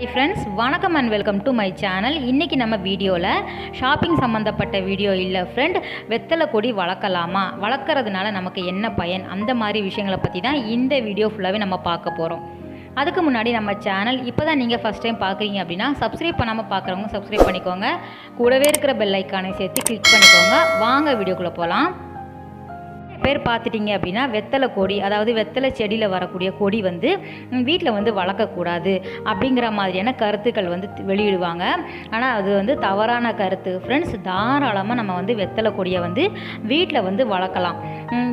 High friends வணக்கம் and welcome to my channel இன்றைக்கி நம்ம வீடியோவில் ஷாப்பிங் சம்மந்தப்பட்ட வீடியோ இல்லை ஃப்ரெண்ட் வெத்தலை கொடி வளர்க்கலாமா? வளர்க்குறதுனால நமக்கு என்ன பயன்? அந்த மாதிரி விஷயங்களை பற்றி தான் இந்த வீடியோ ஃபுல்லாகவே நம்ம பார்க்க போகிறோம் அதுக்கு முன்னாடி நம்ம சேனல் இப்போ தான் நீங்கள் ஃபஸ்ட் டைம் பார்க்குறீங்க அப்படின்னா சப்ஸ்கிரைப் பண்ணாமல் பார்க்குறவங்க சப்ஸ்கிரைப் பண்ணிக்கோங்க. கூடவே இருக்கிற பெல் ஐக்கானை சேர்த்து கிளிக் பண்ணிக்கோங்க. வாங்க வீடியோக்குள்ளே போகலாம் பேர் பார்த்துட்டிங்க அப்படின்னா வெத்தலை கொடி அதாவது வெத்தலை செடியில் வரக்கூடிய கொடி வந்து வீட்டில் வந்து வளர்க்கக்கூடாது அப்படிங்கிற மாதிரியான கருத்துக்கள் வந்து வெளியிடுவாங்க. ஆனால் அது வந்து தவறான கருத்து. ஃப்ரெண்ட்ஸ் தாராளமாக நம்ம வந்து வெத்தலை கொடியை வந்து வீட்டில் வந்து வளர்க்கலாம்.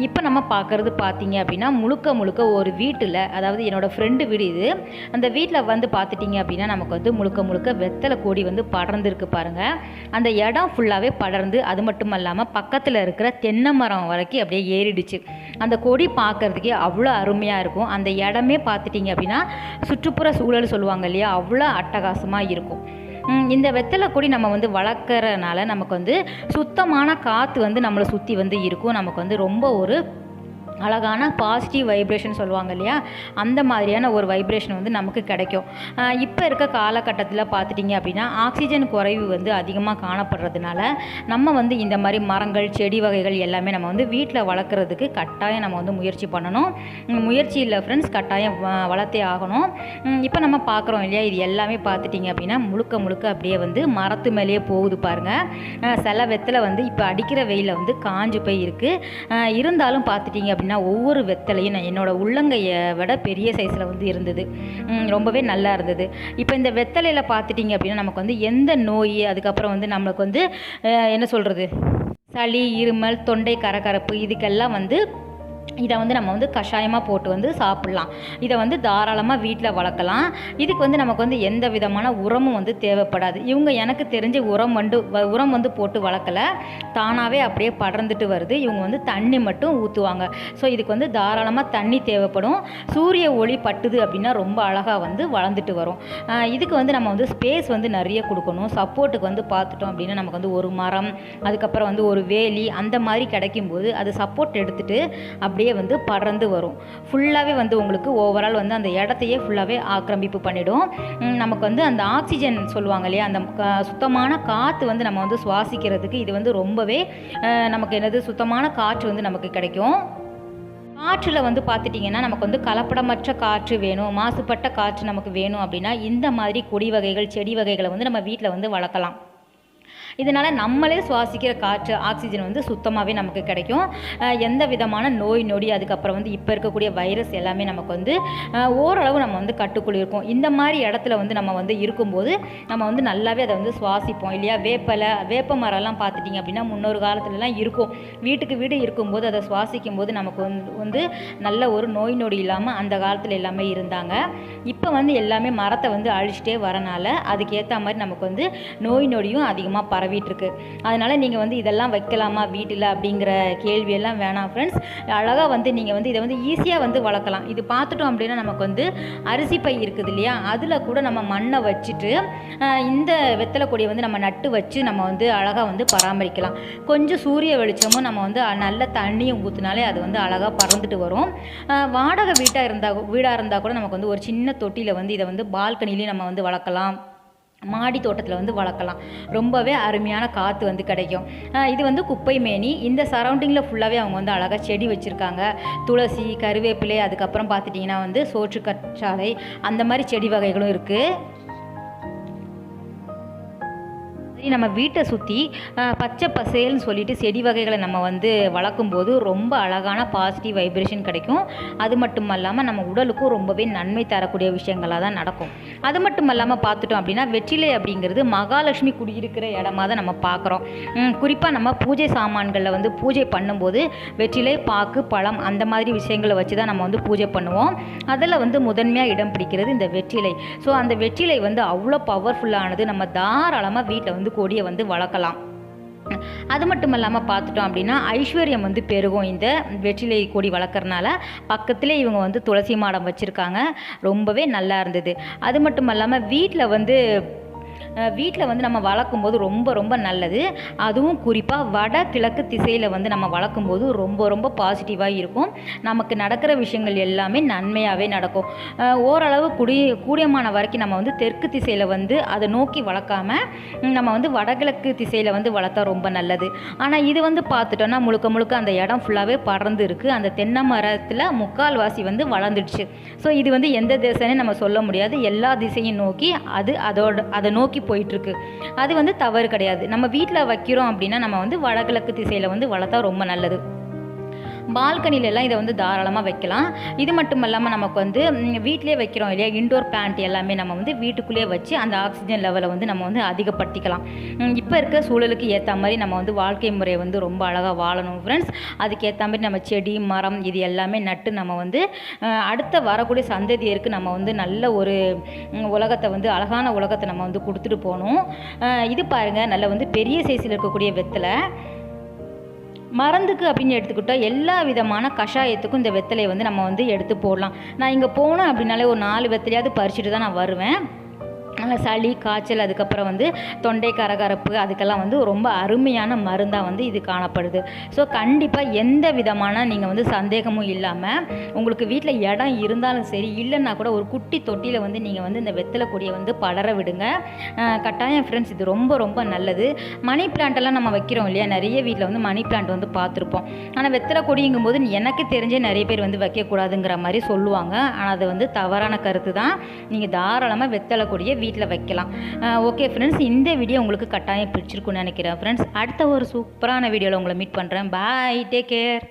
இப்போ நம்ம பார்க்குறது பார்த்தீங்க அப்படின்னா முழுக்க முழுக்க ஒரு வீட்டில் அதாவது என்னோடய ஃப்ரெண்டு வீடு இது அந்த வீட்டில் வந்து பார்த்துட்டிங்க அப்படின்னா நமக்கு வந்து முழுக்க முழுக்க வெத்தலை கொடி வந்து படர்ந்துருக்கு பாருங்கள் அந்த இடம் ஃபுல்லாகவே படர்ந்து அது மட்டும் இல்லாமல் பக்கத்தில் இருக்கிற தென்னை மரம் வரைக்கும் அப்படியே ஏறிடுச்சு. அந்த கொடி பார்க்கறதுக்கே அவ்வளோ அருமையாக இருக்கும். அந்த இடமே பார்த்துட்டிங்க அப்படின்னா சுற்றுப்புற சூழல் சொல்லுவாங்க இல்லையா? அவ்வளோ அட்டகாசமாக இருக்கும். இந்த வெத்தலை கொடி நம்ம வந்து வளர்க்குறனால நமக்கு வந்து சுத்தமான காற்று வந்து நம்மளை சுற்றி வந்து இருக்கும். நமக்கு வந்து ரொம்ப ஒரு அழகான பாசிட்டிவ் வைப்ரேஷன் சொல்லுவாங்க இல்லையா? அந்த மாதிரியான ஒரு வைப்ரேஷன் வந்து நமக்கு கிடைக்கும். இப்போ இருக்க காலகட்டத்தில் பார்த்துட்டிங்க அப்படின்னா ஆக்சிஜன் குறைவு வந்து அதிகமாக காணப்படுறதுனால நம்ம வந்து இந்த மாதிரி மரங்கள் செடி வகைகள் எல்லாமே நம்ம வந்து வீட்டில் வளர்க்குறதுக்கு கட்டாயம் நம்ம வந்து முயற்சி பண்ணணும். முயற்சி இல்லை ஃப்ரெண்ட்ஸ் கட்டாயம் வளர்த்தே ஆகணும். இப்போ நம்ம பார்க்குறோம் இல்லையா? இது எல்லாமே பார்த்துட்டிங்க அப்படின்னா முழுக்க முழுக்க அப்படியே வந்து மரத்து மேலேயே போகுது பாருங்கள் சில வெத்தில் வந்து இப்போ அடிக்கிற வெயிலில் வந்து காஞ்சு போய் இருக்குது இருந்தாலும் பார்த்துட்டிங்க அப்படின்னா ஒவ்வொரு வெத்தலையும் நான் என்னோடய உள்ளங்கையை விட பெரிய சைஸில் வந்து இருந்தது. ரொம்பவே நல்லா இருந்தது. இப்போ இந்த வெத்தலையில் பார்த்துட்டிங்க அப்படின்னா நமக்கு வந்து எந்த நோய் அதுக்கப்புறம் வந்து நம்மளுக்கு வந்து என்ன சொல்கிறது சளி இருமல் தொண்டை கரகரப்பு இதுக்கெல்லாம் வந்து இதை வந்து நம்ம வந்து கஷாயமாக போட்டு வந்து சாப்பிட்லாம். இதை வந்து தாராளமாக வீட்டில் வளர்க்கலாம். இதுக்கு வந்து நமக்கு வந்து எந்த விதமான உரமும் வந்து தேவைப்படாது. இவங்க எனக்கு தெரிஞ்ச உரம் வந்து வ- உரம் வந்து போட்டு வளர்க்கல. தானாகவே அப்படியே படர்ந்துட்டு வருது. இவங்க வந்து தண்ணி மட்டும் ஊற்றுவாங்க ஸோ இதுக்கு வந்து தாராளமாக தண்ணி தேவைப்படும். சூரிய ஒளி பட்டுது அப்படின்னா ரொம்ப அழகாக வந்து வளர்ந்துட்டு வரும். இதுக்கு வந்து நம்ம வந்து ஸ்பேஸ் வந்து நிறைய கொடுக்கணும். சப்போர்ட்டுக்கு வந்து பார்த்துட்டோம் அப்படின்னா நமக்கு வந்து ஒரு மரம் அதுக்கப்புறம் வந்து ஒரு வேலி அந்த மாதிரி கிடைக்கும்போது அது சப்போர்ட் எடுத்துட்டு அப்படியே வந்து படர்ந்து வரும். ஃபுல்லாகவே வந்து உங்களுக்கு ஓவரால் வந்து அந்த இடத்தையே ஃபுல்லாகவே ஆக்கிரமிப்பு பண்ணிடும். நமக்கு வந்து அந்த ஆக்சிஜன் சொல்லுவாங்க இல்லையா? அந்த சுத்தமான காற்று வந்து நம்ம வந்து சுவாசிக்கிறதுக்கு இது வந்து ரொம்பவே நமக்கு என்னது? சுத்தமான காற்று வந்து நமக்கு கிடைக்கும். காற்றில் வந்து பார்த்துட்டிங்கன்னா நமக்கு வந்து கலப்படமற்ற காற்று வேணும் மாசுபட்ட காற்று நமக்கு வேணும் அப்படின்னா இந்த மாதிரி கொடி வகைகள் செடி வகைகளை வந்து நம்ம வீட்டில் வந்து வளர்க்கலாம். இதனால் நம்மளே சுவாசிக்கிற காற்று ஆக்சிஜன் வந்து சுத்தமாகவே நமக்கு கிடைக்கும். எந்த விதமான நோய் நொடி அதுக்கப்புறம் வந்து இப்போ இருக்கக்கூடிய வைரஸ் எல்லாமே நமக்கு வந்து ஓரளவு நம்ம வந்து கட்டுக்குள் இருக்கும். இந்த மாதிரி இடத்துல வந்து நம்ம வந்து இருக்கும்போது நம்ம வந்து நல்லாவே அதை வந்து சுவாசிப்போம் இல்லையா? வேப்பலை வேப்ப மரம்லாம் பார்த்துட்டிங்க அப்படின்னா முன்னொரு காலத்துலலாம் இருக்கும். வீட்டுக்கு வீடு இருக்கும்போது அதை சுவாசிக்கும் போது நமக்கு வந்து வந்து நல்ல ஒரு நோய் நொடி இல்லாமல் அந்த காலத்தில் எல்லாமே இருந்தாங்க. இப்போ வந்து எல்லாமே மரத்தை வந்து அழிச்சிட்டே வரனால அதுக்கேற்ற மாதிரி நமக்கு வந்து நோய் நொடியும் அதிகமாக பர பரவிட்டுருக்கு. அதனால் நீங்கள் வந்து இதெல்லாம் வைக்கலாமா? வீட்டில் அப்படிங்கிற கேள்வியெல்லாம் வேணாம் ஃப்ரெண்ட்ஸ் அழகாக வந்து நீங்கள் வந்து இதை வந்து ஈஸியாக வந்து வளர்க்கலாம். இது பார்த்துட்டோம் அப்படின்னா நமக்கு வந்து அரிசி பை இருக்குது இல்லையா? அதில் கூட நம்ம மண்ணை வச்சுட்டு இந்த வெத்தலை கொடியை வந்து நம்ம நட்டு வச்சு நம்ம வந்து அழகாக வந்து பராமரிக்கலாம். கொஞ்சம் சூரிய வெளிச்சமும் நம்ம வந்து நல்ல தண்ணியும் ஊற்றினாலே அது வந்து அழகாக பறந்துட்டு வரும். வாடகை வீட்டாக இருந்தால் வீடாக இருந்தால் கூட நமக்கு வந்து ஒரு சின்ன தொட்டியில் வந்து இதை வந்து பால்கனிலையும் நம்ம வந்து வளர்க்கலாம். மாடி தோட்டத்தில் வந்து வளர்க்கலாம். ரொம்பவே அருமையான காற்று வந்து கிடைக்கும். இது வந்து குப்பை மேனி இந்த சரௌண்டிங்கில் ஃபுல்லாகவே அவங்க வந்து அழகாக செடி வச்சுருக்காங்க. துளசி கருவேப்பிலை அதுக்கப்புறம் பார்த்துட்டிங்கன்னா வந்து சோற்று கற்றாழை அந்த மாதிரி செடி வகைகளும் இருக்குது சரி நம்ம வீட்டை சுற்றி பச்சை பசேல்னு சொல்லிட்டு செடி வகைகளை நம்ம வந்து வளர்க்கும் போது ரொம்ப அழகான பாசிட்டிவ் வைப்ரேஷன் கிடைக்கும். அது மட்டும் இல்லாமல் நம்ம உடலுக்கும் ரொம்பவே நன்மை தரக்கூடிய விஷயங்களாக தான் நடக்கும். அது மட்டும் இல்லாமல் பார்த்துட்டோம் அப்படின்னா வெற்றிலை அப்படிங்கிறது மகாலட்சுமி குடியிருக்கிற இடமா தான் நம்ம பார்க்குறோம். குறிப்பாக நம்ம பூஜை சாமான்களில் வந்து பூஜை பண்ணும்போது வெற்றிலை பாக்கு பழம் அந்த மாதிரி விஷயங்களை வச்சு தான் நம்ம வந்து பூஜை பண்ணுவோம். அதில் வந்து முதன்மையாக இடம் பிடிக்கிறது இந்த வெற்றிலை. ஸோ அந்த வெற்றிலை வந்து அவ்வளோ பவர்ஃபுல்லானது நம்ம தாராளமாக வீட்டில் வந்து கொடியை வந்து வளர்க்கலாம். அது மட்டும் இல்லாமல் பார்த்துட்டோம் அப்படின்னா ஐஸ்வர்யம் வந்து பெருகும் இந்த வெற்றிலை கொடி வளர்க்குறனால. பக்கத்தில் இவங்க வந்து துளசி மாடம் வச்சுருக்காங்க. ரொம்பவே நல்லா இருந்தது. அது மட்டும் இல்லாமல் வீட்டில் வந்து வீட்டில் வந்து நம்ம வளர்க்கும்போது ரொம்ப ரொம்ப நல்லது. அதுவும் குறிப்பாக வட கிழக்கு திசையில் வந்து நம்ம வளர்க்கும்போது ரொம்ப ரொம்ப பாசிட்டிவாக இருக்கும். நமக்கு நடக்கிற விஷயங்கள் எல்லாமே நன்மையாகவே நடக்கும். ஓரளவு குடி கூடியமான வரைக்கும் நம்ம வந்து தெற்கு திசையில் வந்து அதை நோக்கி வளர்க்காம நம்ம வந்து வடகிழக்கு திசையில் வந்து வளர்த்தா ரொம்ப நல்லது. ஆனால் இது வந்து பார்த்துட்டோன்னா முழுக்க முழுக்க அந்த இடம் ஃபுல்லாகவே பறந்து இருக்குது அந்த தென்னை மரத்தில் முக்கால்வாசி வந்து வளர்ந்துடுச்சு. ஸோ இது வந்து எந்த திசைன்னு நம்ம சொல்ல முடியாது. எல்லா திசையும் நோக்கி அது அதோட அதை நோக்கி போயிட்டுருக்கு. அது வந்து தவறு கிடையாது. நம்ம வீட்டில் வைக்கிறோம் அப்படின்னா நம்ம வந்து வடகிழக்கு திசையில் வந்து வளர்த்தா ரொம்ப நல்லது. பால்கனிலெல்லாம் இதை வந்து தாராளமாக வைக்கலாம். இது மட்டும் இல்லாமல் நமக்கு வந்து வீட்டிலே வைக்கிறோம் இல்லையா? இன்டோர் பிளான்ட் எல்லாமே நம்ம வந்து வீட்டுக்குள்ளேயே வச்சு அந்த ஆக்சிஜன் லெவலை வந்து நம்ம வந்து அதிகப்படுத்திக்கலாம். இப்போ இருக்க சூழலுக்கு ஏற்ற மாதிரி நம்ம வந்து வாழ்க்கை முறையை வந்து ரொம்ப அழகாக வாழணும் ஃப்ரெண்ட்ஸ் அதுக்கேற்ற மாதிரி நம்ம செடி மரம் இது எல்லாமே நட்டு நம்ம வந்து அடுத்த வரக்கூடிய சந்ததியருக்கு நம்ம வந்து நல்ல ஒரு உலகத்தை வந்து அழகான உலகத்தை நம்ம வந்து கொடுத்துட்டு போகணும். இது பாருங்கள் நல்ல வந்து பெரிய சைஸில் இருக்கக்கூடிய வெத்தலை. மருந்துக்கு அப்படின்னு எடுத்துக்கிட்டால் எல்லா விதமான கஷாயத்துக்கும் இந்த வெத்தலையை வந்து நம்ம வந்து எடுத்து போடலாம். நான் இங்கே போனேன் அப்படின்னாலே ஒரு நாலு வெத்தலையாவது பறிச்சுட்டு தான் நான் வருவேன். சளி காய்ச்சல் அதுக்கப்புறம் வந்து தொண்டை கரகரப்பு அதுக்கெல்லாம் வந்து ரொம்ப அருமையான மருந்தாக வந்து இது காணப்படுது. ஸோ கண்டிப்பாக எந்த விதமான நீங்கள் வந்து சந்தேகமும் இல்லாமல் உங்களுக்கு வீட்டில் இடம் இருந்தாலும் சரி இல்லைன்னா கூட ஒரு குட்டி தொட்டியில் வந்து நீங்கள் வந்து இந்த வெத்தலை கொடியை வந்து படர விடுங்க. கட்டாயம் ஃப்ரெண்ட்ஸ் இது ரொம்ப ரொம்ப நல்லது. மணி பிளான்ட்டெல்லாம் நம்ம வைக்கிறோம் இல்லையா? நிறைய வீட்டில் வந்து மணி பிளான்ட் வந்து பார்த்துருப்போம். ஆனால் வெத்தலை கொடிங்கும் போது எனக்கு தெரிஞ்சே நிறைய பேர் வந்து வைக்கக்கூடாதுங்கிற மாதிரி சொல்லுவாங்க. ஆனால் அது வந்து தவறான கருத்து தான் நீங்கள் தாராளமாக வெத்தலை கொடியை வீட்டில் வைக்கலாம். ஓகே ஃப்ரெண்ட்ஸ் இந்த வீடியோ உங்களுக்கு கட்டாயம் பிடிச்சிருக்குன்னு நினைக்கிறேன். ஃப்ரெண்ட்ஸ் அடுத்த ஒரு சூப்பரான வீடியோவில் உங்களை மீட் பண்ணுறேன் பாய் டேக் கேர்